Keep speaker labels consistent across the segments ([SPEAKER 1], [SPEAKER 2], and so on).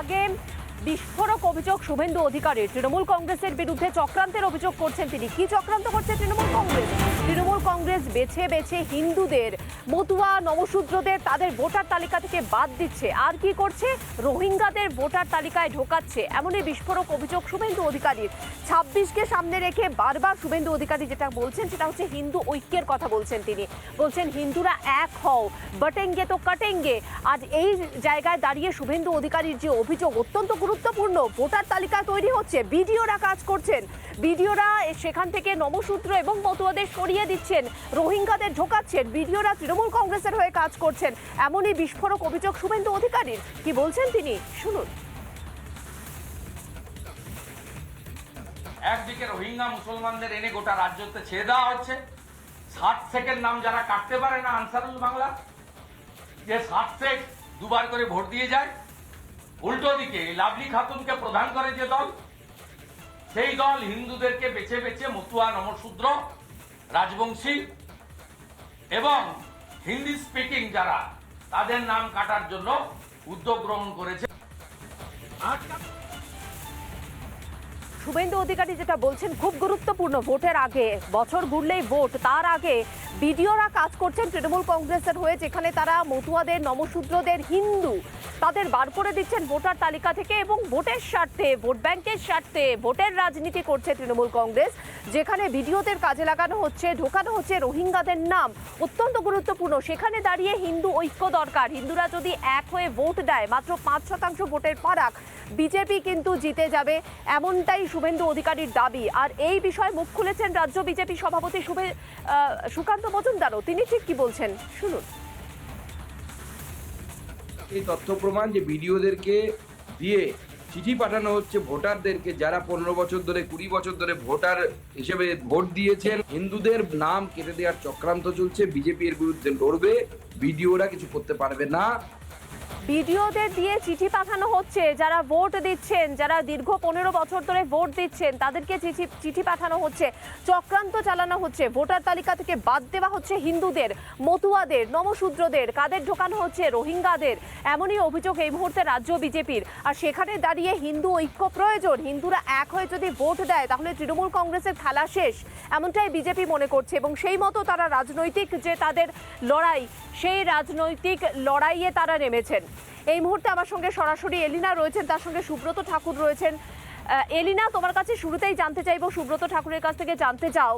[SPEAKER 1] আগে বিস্ফোরক অভিযোগ শুভেন্দু অধিকারের। তৃণমূল কংগ্রেসের বিরুদ্ধে চক্রান্তের অভিযোগ করছেন তিনি। কি চক্রান্ত করছে তৃণমূল কংগ্রেস? তৃণমূল কংগ্রেস বেছে বেছে হিন্দুদের, মতুয়া নবশূদ্রদের তাদের ভোটার তালিকা থেকে বাদ দিচ্ছে। আর কি করছে? রোহিঙ্গাদের ভোটার তালিকায় ঢোকাচ্ছে। এমনই বিস্ফোরক অভিযোগ শুভেন্দু অধিকারীর। ছাব্বিশকে সামনে রেখে বারবার শুভেন্দু অধিকারী যেটা বলছেন, সেটা হচ্ছে হিন্দু ঐক্যের কথা বলছেন তিনি। বলছেন, হিন্দুরা এক হও, বটেঙ্গে তো কাটেঙ্গে। আজ এই জায়গায় দাঁড়িয়ে শুভেন্দু অধিকারীর যে অভিযোগ অত্যন্ত গুরুত্বপূর্ণ, ভোটার তালিকা তৈরি হচ্ছে, বিডিওরা কাজ করছেন। বিডিওরা সেখান থেকে নবসূত্র এবং মতুয়াদের সরিয়ে দিচ্ছেন, রোহিঙ্গাদের ঢোকাচ্ছেন, বিডিওরা তৃণমূল কংগ্রেসের হয়ে কাজ করছেন। এমনই বিস্ফোরক অভিযোগ শুভেন্দু অধিকারীর। কি বলছেন তিনি? শুনুন।
[SPEAKER 2] একদিকে রোহিঙ্গা মুসলমানদের এনে গোটা রাজ্যতে ছেড়ে দেওয়া হচ্ছে। ষাট শেখের নাম যারা কাটতে পারে না আনসারুল বাংলা, যে ষাট শেখ দুবার করে ভোট দিয়ে যায়। উল্টো দিকে লাভলি খাতুনকে প্রধান করে যে দল, সেই দল হিন্দুদেরকে বেছে বেছে মতুয়া নমশূদ্র রাজবংশী এবং হিন্দি স্পিকিং যারা, তাদের নাম কাটার জন্য উদ্যোগ গ্রহণ করেছে।
[SPEAKER 1] শুভেন্দু অধিকারী যেটা বলছেন, খুব গুরুত্বপূর্ণ, ভোটের আগে, বছর ঘুরলেই ভোট, তার আগে বিডিওরা কাজ করছেন তৃণমূল কংগ্রেসের হয়ে যেখানে তারা মতুয়াদের নমশূদ্রদের হিন্দু তাদের বার করে দিচ্ছেন ভোটার তালিকা থেকে এবং ভোটের স্বার্থে ভোট ব্যাংকের স্বার্থে ভোটের রাজনীতি করছে তৃণমূল কংগ্রেস যেখানে ভিডিওদের কাজে লাগানো হচ্ছে ঢোকানো হচ্ছে রোহিঙ্গাদের নাম। অত্যন্ত গুরুত্বপূর্ণ। সেখানে দাঁড়িয়ে হিন্দু ঐক্য দরকার। হিন্দুরা যদি এক হয়ে ভোট দেয় মাত্র পাঁচ শতাংশ ভোটের ফারাক বিজেপি কিন্তু জিতে যাবে এমনটাই শুভেন্দু অধিকারীর দাবি। আর এই বিষয়ে মুখ খুলেছেন রাজ্য বিজেপি সভাপতি শুভে আহ, সুকান্ত মজুমদারও, তিনি ঠিক কি বলছেন? শুনুন।
[SPEAKER 3] এই তথ্য প্রমাণ যে ভিডিওদেরকে দিয়ে চিঠি পাঠানো হচ্ছে ভোটারদেরকে, যারা পনেরো বছর ধরে, কুড়ি বছর ধরে ভোটার হিসেবে ভোট দিয়েছেন, হিন্দুদের নাম কেটে দেওয়ার চক্রান্ত চলছে, বিজেপির বিরুদ্ধে লড়বে ভিডিওরা কিছু করতে পারবে না।
[SPEAKER 1] বিডিওদের দিয়ে চিঠি পাঠানো হচ্ছে। যারা ভোট দিচ্ছেন, যারা দীর্ঘ পনেরো বছর ধরে ভোট দিচ্ছেন, তাদেরকে চিঠি চিঠি পাঠানো হচ্ছে। চক্রান্ত চালানো হচ্ছে। ভোটার তালিকা থেকে বাদ দেওয়া হচ্ছে হিন্দুদের, মতুয়াদের, নমশূদ্রদের। কাদের ঢোকানো হচ্ছে? রোহিঙ্গাদের। এমনই অভিযোগ এই মুহূর্তে রাজ্য বিজেপির। আর সেখানে দাঁড়িয়ে হিন্দু ঐক্য প্রয়োজন। হিন্দুরা এক হয়ে যদি ভোট দেয়, তাহলে তৃণমূল কংগ্রেসের খেলা শেষ। এমনটাই বিজেপি মনে করছে এবং সেই মতো তারা রাজনৈতিক যে তাদের লড়াই, সেই রাজনৈতিক লড়াইয়ে তারা নেমেছেন। এই মুহূর্তে আমার সঙ্গে সরাসরি এলিনা রয়েছেন, তার সঙ্গে সুব্রত ঠাকুর রয়েছেন। এলিনা, তোমার কাছে শুরুতেই জানতে চাইব, সুব্রত ঠাকুরের কাছ থেকে জানতে চাও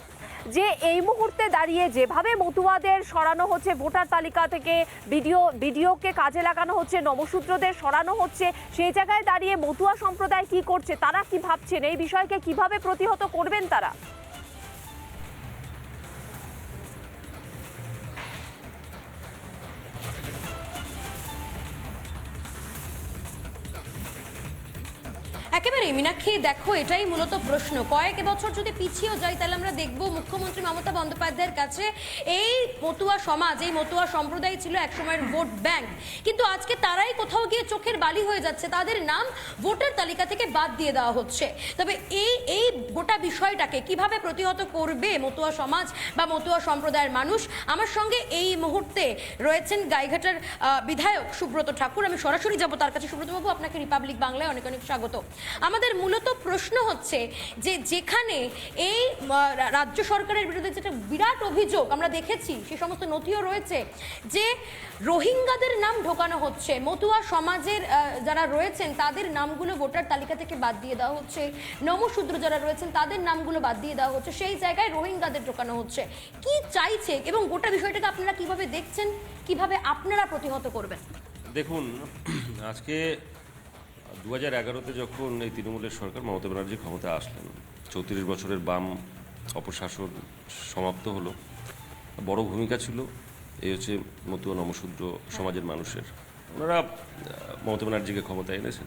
[SPEAKER 1] যে এই মুহূর্তে দাঁড়িয়ে যেভাবে মতুয়াদের সরানো হচ্ছে, ভোটার তালিকা থেকে ভিডিও, ভিডিওকে কাজে লাগানো হচ্ছে, নবসূত্রদের সরানো হচ্ছে সেই জায়গায় দাঁড়িয়ে মতুয়া সম্প্রদায় কি করছে, তারা কি ভাবছেন? এই বিষয়কে কীভাবে প্রতিহত করবেন তারা?
[SPEAKER 4] একেবারে মীনাক্ষী দেখো, এটাই মূলত প্রশ্ন। কয়েক বছর যদি পিছিয়েও যাই, তাহলে আমরা দেখব মুখ্যমন্ত্রী মমতা বন্দ্যোপাধ্যায়ের কাছে এই মতুয়া সমাজ, এই মতুয়া সম্প্রদায় ছিল একসময়ের ভোট ব্যাংক। কিন্তু আজকে তারাই কোথাও গিয়ে চোখের বালি হয়ে যাচ্ছে। তাদের নাম ভোটার তালিকা থেকে বাদ দিয়ে দেওয়া হচ্ছে। তবে এই এই গোটা বিষয়টাকে কীভাবে প্রতিহত করবে মতুয়া সমাজ বা মতুয়া সম্প্রদায়ের মানুষ? আমার সঙ্গে এই মুহূর্তে রয়েছেন গাইঘাটার বিধায়ক সুব্রত ঠাকুর। আমি সরাসরি যাব তার কাছে। সুব্রতবাবু, আপনাকে রিপাবলিক বাংলায় অনেক অনেক স্বাগত। আমাদের মূলত প্রশ্ন হচ্ছে যে যেখানে এই রাজ্য সরকারের বিরুদ্ধে যেটা বিরাট অভিযোগ আমরা দেখেছি, সে সমস্ত নথিও রয়েছে, যে রোহিঙ্গাদের নাম ঢোকানো হচ্ছে। মতুয়া সমাজের যারা রয়েছেন, তাদের নামগুলো ভোটার তালিকা থেকে বাদ দিয়ে দেওয়া হচ্ছে। নমশূদ্র যারা রয়েছেন, তাদের নামগুলো বাদ দিয়ে দেওয়া হচ্ছে। সেই জায়গায় রোহিঙ্গাদের ঢোকানো হচ্ছে। কি চাইছে? এবং গোটা বিষয়টাকে আপনারা কীভাবে দেখছেন? কীভাবে আপনারা প্রতিহত করবেন?
[SPEAKER 5] দেখুন, আজকে দু হাজার এগারোতে যখন এই তৃণমূলের সরকার, মমতা ব্যানার্জি ক্ষমতায় আসলেন, চৌত্রিশ বছরের বাম অপশাসন সমাপ্ত হলো। বড় ভূমিকা ছিল এই হচ্ছে মতুয়া নমশূদ্র সমাজের মানুষের। ওনারা মমতা ব্যানার্জিকে ক্ষমতায় এনেছেন।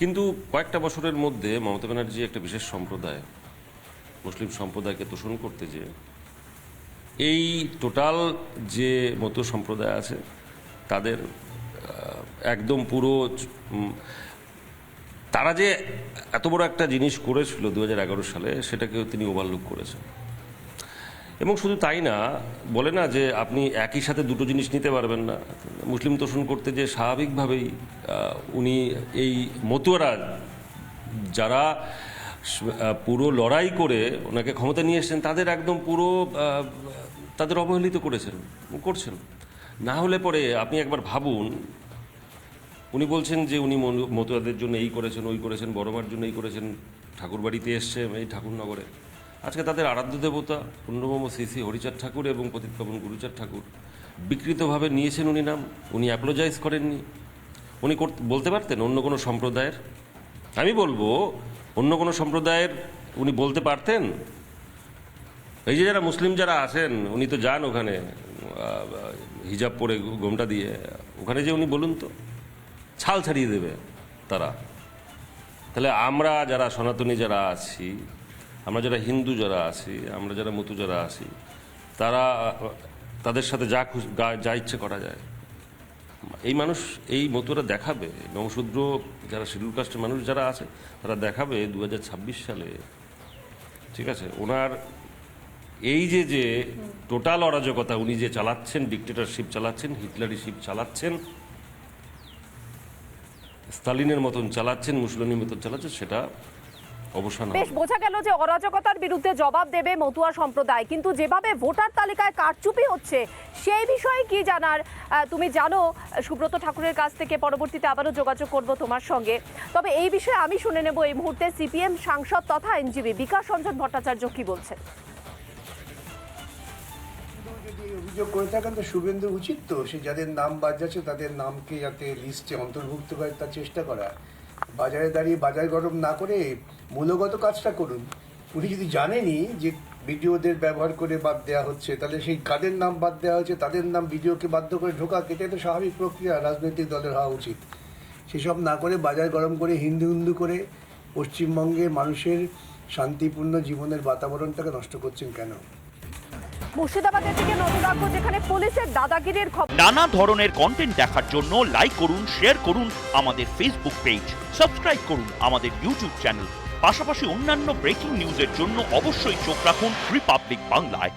[SPEAKER 5] কিন্তু কয়েকটা বছরের মধ্যে মমতা ব্যানার্জি একটা বিশেষ সম্প্রদায়, মুসলিম সম্প্রদায়কে তোষণ করতে যে এই টোটাল যে মতো সম্প্রদায় আছে, তাদের একদম পুরো তারা যে এত বড় একটা জিনিস করেছিল দু হাজার এগারো সালে, সেটাকেও তিনি ওভারলুক করেছেন। এবং শুধু তাই না, বলে না যে আপনি একই সাথে দুটো জিনিস নিতে পারবেন না। মুসলিম তোষণ করতে যে স্বাভাবিকভাবেই উনি এই মতুয়ারা যারা পুরো লড়াই করে ওনাকে ক্ষমতা নিয়ে এসেছেন, তাদের একদম পুরো তাদের অবহেলিত করেছেন, করছেন। না হলে পরে আপনি একবার ভাবুন উনি বলছেন যে উনি মতুয়াদের জন্য এই করেছেন, ওই করেছেন বড়মার জন্য এই করেছেন, ঠাকুরবাড়িতে এসছে এই ঠাকুরনগরে। আজকে তাদের আরাধ্য দেবতা পূর্ণবম শ্রী শ্রী হরিচাঁদ ঠাকুর এবং পতিতপাবন গুরুচাঁদ ঠাকুর বিকৃতভাবে নিয়েছেন উনি নাম। উনি অ্যাপ্লোজাইজ করেননি। উনি বলতে পারতেন অন্য কোনো সম্প্রদায়ের? আমি বলব, অন্য কোনো সম্প্রদায়ের উনি বলতে পারতেন? এই যে যারা মুসলিম যারা আছেন, উনি তো যান ওখানে হিজাব পরে গোমটা দিয়ে। ওখানে যে উনি বলুন তো। ছাল ছাড়িয়ে দেবে তারা। তাহলে আমরা যারা সনাতনী যারা আছি, আমরা যারা হিন্দু যারা আছি, আমরা যারা মতু যারা আছি, তারা, তাদের সাথে যা খুশি, যা ইচ্ছে করা যায়। এই মানুষ, এই মতুরা দেখাবে নমশূদ্র যারা শিডিউল কাস্টের মানুষ যারা আছে, তারা দেখাবে দু হাজার ছাব্বিশ সালে, ঠিক আছে? ওনার এই যে যে টোটাল অরাজকতা, উনি যে চালাচ্ছেন ডিকটেটরশিপ চালাচ্ছেন হিটলারিশিপ চালাচ্ছেন স্টালিনের মতন চালাচ্ছেন, মুসলিনের মতন চালাচ্ছেন, সেটা
[SPEAKER 1] বেশ, বোঝা গেল যে অরাজকতার বিরুদ্ধে জবাব দেবে মতুয়া সম্প্রদায়। কিন্তু যেভাবে ভোটার তালিকায় কারচুপি হচ্ছে, সেই বিষয়ে কি জানার? তুমি জানো, সুব্রত ঠাকুরের কাছ থেকে পরবর্তীতে আবারও যোগাযোগ করব তোমার সঙ্গে। তবে এই বিষয়ে আমি শুনে নেব এই মুহূর্তে সিপিএম সাংসদ তথা আইনজীবী বিকাশ রঞ্জন ভট্টাচার্য কি বলছেন।
[SPEAKER 6] অভিযোগ করে থাকেন তো শুভেন্দু উচিত তো, সে যাদের নাম বাদ যাচ্ছে তাদের নামকে যাতে লিস্টে অন্তর্ভুক্ত করে তার চেষ্টা করা। বাজারে দাঁড়িয়ে বাজার গরম না করে মূলগত কাজটা করুন। উনি যদি জানেনই যে ভিডিওদের ব্যবহার করে বাদ দেওয়া হচ্ছে, তাহলে সেই কাদের নাম বাদ দেওয়া হচ্ছে তাদের নাম ভিডিওকে বাধ্য করে ঢোকা এটাই তো স্বাভাবিক প্রক্রিয়া, রাজনৈতিক দলের হওয়া উচিত। সেসব না করে বাজার গরম করে হিন্দু হিন্দু করে পশ্চিমবঙ্গে মানুষের শান্তিপূর্ণ জীবনের বাতাবরণটাকে নষ্ট করছেন কেন?
[SPEAKER 1] মুর্শিদাবাদের দিকে নজর যেখানে পুলিশের দাদাগিরির খবর।
[SPEAKER 7] নানা ধরনের কন্টেন্ট দেখার জন্য লাইক করুন শেয়ার করুন আমাদের ফেসবুক পেজ সাবস্ক্রাইব করুন আমাদের ইউটিউব চ্যানেল পাশাপাশি অন্যান্য ব্রেকিং নিউজের জন্য অবশ্যই চোখ রাখুন রিপাবলিক বাংলায়